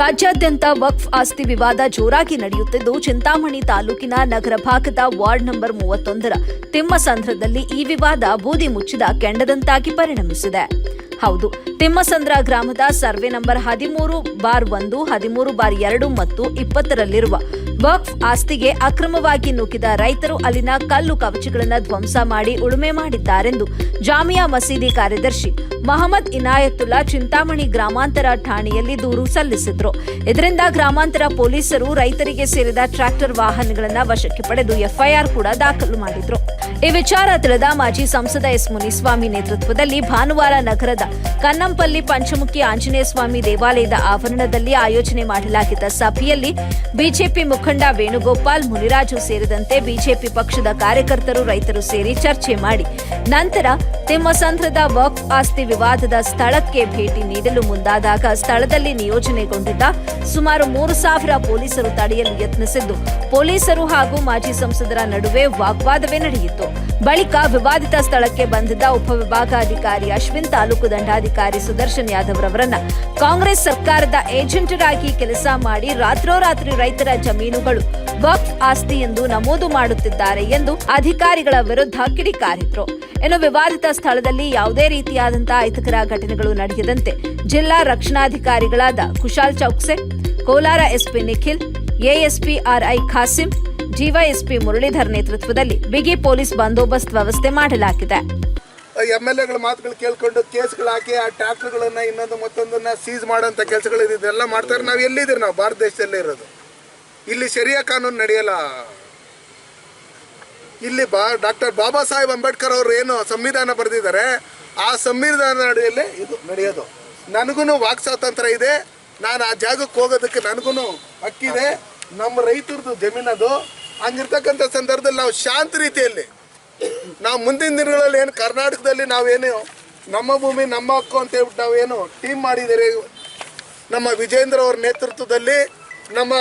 ರಾಜ್ಯಾದ್ಯಂತ ವಕ್ಫ್ ಆಸ್ತಿ ವಿವಾದ ಜೋರಾಗಿ ನಡೆಯುತ್ತಿದ್ದು, ಚಿಂತಾಮಣಿ ತಾಲೂಕಿನ ನಗರ ಭಾಗದ ವಾರ್ಡ್ ನಂಬರ್ ಮೂವತ್ತೊಂದರ ತಿಮ್ಮಸಂದ್ರದಲ್ಲಿ ಈ ವಿವಾದ ಬೂದಿ ಮುಚ್ಚಿದ ಕೆಂಡದಂತಾಗಿ ಪರಿಣಮಿಸಿದೆ. ಹೌದು, ತಿಮ್ಮಸಂದ್ರ ಗ್ರಾಮದ ಸರ್ವೆ ನಂಬರ್ ಹದಿಮೂರು ಬಾರ್ ಒಂದು, ಹದಿಮೂರು ಬಾರ್ ಎರಡು ಮತ್ತು ಇಪ್ಪತ್ತರಲ್ಲಿರುವ ವಕ್ಫ್ ಆಸ್ತಿಗೆ ಅಕ್ರಮವಾಗಿ ನುಗ್ಗಿದ ರೈತರು ಅಲ್ಲಿನ ಕಲ್ಲು ಕವಚಗಳನ್ನು ಧ್ವಂಸ ಮಾಡಿ ಉಳುಮೆ ಮಾಡಿದ್ದಾರೆಂದು ಜಾಮಿಯಾ ಮಸೀದಿ ಕಾರ್ಯದರ್ಶಿ ಮಹಮ್ಮದ್ ಇನಾಯತುಲ್ಲಾ ಚಿಂತಾಮಣಿ ಗ್ರಾಮಾಂತರ ಠಾಣೆಯಲ್ಲಿ ದೂರು ಸಲ್ಲಿಸಿದ್ರು. ಇದರಿಂದ ಗ್ರಾಮಾಂತರ ಪೊಲೀಸರು ರೈತರಿಗೆ ಸೇರಿದ ಟ್ರ್ಯಾಕ್ಟರ್ ವಾಹನಗಳನ್ನು ವಶಕ್ಕೆ ಪಡೆದು ಎಫ್ಐಆರ್ ಕೂಡ ದಾಖಲು ಮಾಡಿದ್ರು. ಈ ವಿಚಾರ ತಿಳಿದ ಮಾಜಿ ಸಂಸದ ಎಸ್ ಮುನಿಸ್ವಾಮಿ ನೇತೃತ್ವದಲ್ಲಿ ಭಾನುವಾರ ನಗರದ ಕನ್ನಂಪಲ್ಲಿ ಪಂಚಮುಖಿ ಆಂಜನೇಯ ಸ್ವಾಮಿ ದೇವಾಲಯದ ಆವರಣದಲ್ಲಿ ಆಯೋಜನೆ ಮಾಡಲಾಗಿದ್ದ ಸಭೆಯಲ್ಲಿ ಬಿಜೆಪಿ ಮುಖಂಡ ವೇಣುಗೋಪಾಲ್, ಮುನಿರಾಜು ಸೇರಿದಂತೆ ಬಿಜೆಪಿ ಪಕ್ಷದ ಕಾರ್ಯಕರ್ತರು ರೈತರು ಸೇರಿ ಚರ್ಚೆ ಮಾಡಿ ನಂತರ ತಿಮ್ಮಸಂದ್ರದ ವಕ್ಫ್ ಆಸ್ತಿ ವಿವಾದದ ಸ್ಥಳಕ್ಕೆ ಭೇಟಿ ನೀಡಲು ಮುಂದಾದಾಗ ಸ್ಥಳದಲ್ಲಿ ನಿಯೋಜನೆಗೊಂಡಿದ್ದ ಸುಮಾರು ಮೂರು ಸಾವಿರ ಪೊಲೀಸರು ತಡೆಯಲು ಯತ್ನಿಸಿದ್ದು, ಪೊಲೀಸರು ಹಾಗೂ ಮಾಜಿ ಸಂಸದರ ನಡುವೆ ವಾಗ್ವಾದವೇ ನಡೆಯಿತು. ಬಳಿಕ ವಿವಾದಿತ ಸ್ಥಳಕ್ಕೆ ಬಂದಿದ್ದ ಉಪವಿಭಾಗಾಧಿಕಾರಿ ಅಶ್ವಿನ್, ತಾಲೂಕು ದಂಡಾಧಿಕಾರಿ ಸುದರ್ಶನ್ ಯಾದವ್ ರವರನ್ನ ಕಾಂಗ್ರೆಸ್ ಸರ್ಕಾರದ ಏಜೆಂಟರಾಗಿ ಕೆಲಸ ಮಾಡಿ ರಾತ್ರೋರಾತ್ರಿ ರೈತರ ಜಮೀನುಗಳು ವಕ್ಫ್ ಆಸ್ತಿ ಎಂದು ನಮೂದು ಮಾಡುತ್ತಿದ್ದಾರೆ ಎಂದು ಅಧಿಕಾರಿಗಳ ವಿರುದ್ಧ ಕಿಡಿಕಾರಿದ್ರು ಇನ್ನು ವಿವಾದಿತ ಸ್ಥಳದಲ್ಲಿ ಯಾವುದೇ ರೀತಿಯಾದಂತಹ ಅಹಿತಕರ ಘಟನೆಗಳು ನಡೆಯದಂತೆ ಜಿಲ್ಲಾ ರಕ್ಷಣಾಧಿಕಾರಿಗಳಾದ Kushal Choukse, Kolar SP Nikhil ASP RI Khasim, DYSP Muralidhar ನೇತೃತ್ವದಲ್ಲಿ ಬಿಗಿ ಪೊಲೀಸ್ ಬಂದೋಬಸ್ತ್ ವ್ಯವಸ್ಥೆ ಮಾಡಲಾಗಿದೆ. ಎಂ ಎಲ್ ಎಗಳ ಮಾತುಗಳು ಕೇಳ್ಕೊಂಡು ಕೇಸ್ಗಳಾಕಿ ಆ ಟ್ರ್ಯಾಕ್ಟರ್ಗಳನ್ನ ಇನ್ನೊಂದು ಮತ್ತೊಂದನ್ನ ಸೀಸ್ ಮಾಡೋಂಥ ಕೆಲಸಗಳು ಇದೆಲ್ಲ ಮಾಡ್ತಾರೆ. ನಾವು ಎಲ್ಲಿದ್ದೀರಿ ನಾವು? ಭಾರತ ದೇಶದಲ್ಲೇ ಇರೋದು. ಇಲ್ಲಿ ಸರಿಯಾ ಕಾನೂನು ನಡೆಯಲ್ಲ. ಇಲ್ಲಿ ಬಾ, ಡಾಕ್ಟರ್ ಬಾಬಾ ಸಾಹೇಬ್ ಅಂಬೇಡ್ಕರ್ ಅವರು ಏನು ಸಂವಿಧಾನ ಬರೆದಿದ್ದಾರೆ, ಆ ಸಂವಿಧಾನ ಅಡಿಯಲ್ಲಿ ಇದು ನಡೆಯೋದು. ನನಗೂ ವಾಕ್ ಸ್ವಾತಂತ್ರ್ಯ ಇದೆ, ನಾನು ಆ ಜಾಗಕ್ಕೆ ಹೋಗೋದಕ್ಕೆ ನನಗೂ ಹಕ್ಕಿದೆ. ನಮ್ಮ ರೈತರದ್ದು ಜಮೀನದು ಹಂಗಿರ್ತಕ್ಕಂಥ ಸಂದರ್ಭದಲ್ಲಿ ನಾವು ಶಾಂತ ರೀತಿಯಲ್ಲಿ, ನಾವು ಮುಂದಿನ ದಿನಗಳಲ್ಲಿ ಏನು ಕರ್ನಾಟಕದಲ್ಲಿ ನಾವೇನು ನಮ್ಮ ಭೂಮಿ, ನಮ್ಮ ಹಕ್ಕು ಅಂತ ಹೇಳ್ಬಿಟ್ಟು ನಾವೇನು ಟೀಮ್ ಮಾಡಿದ್ದೀರಿ ನಮ್ಮ ವಿಜೇಂದ್ರ ಅವ್ರ ನೇತೃತ್ವದಲ್ಲಿ ನಮ್ಮ